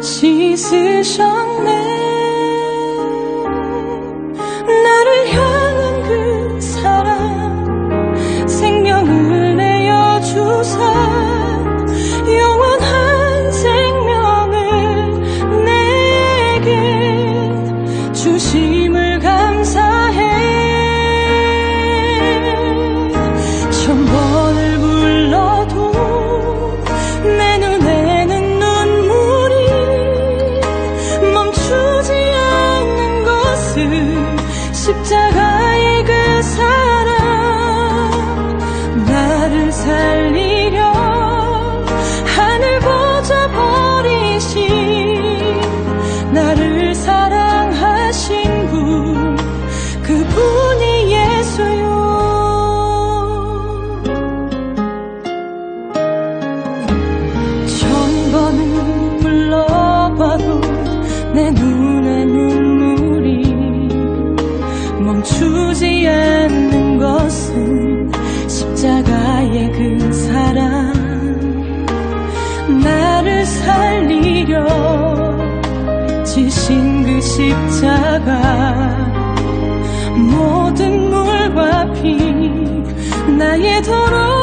心思，想你。 십자가의 그 사랑 나를 살리려 하늘 보자 버리신 나를 사랑하신 분 그분이 예수요. 천번을 불러봐도 내 눈에 눈 멈추지 않는 것은 십자가의 그 사랑. 나를 살리려 지신 그 십자가. 모든 물과 피 나의 더러운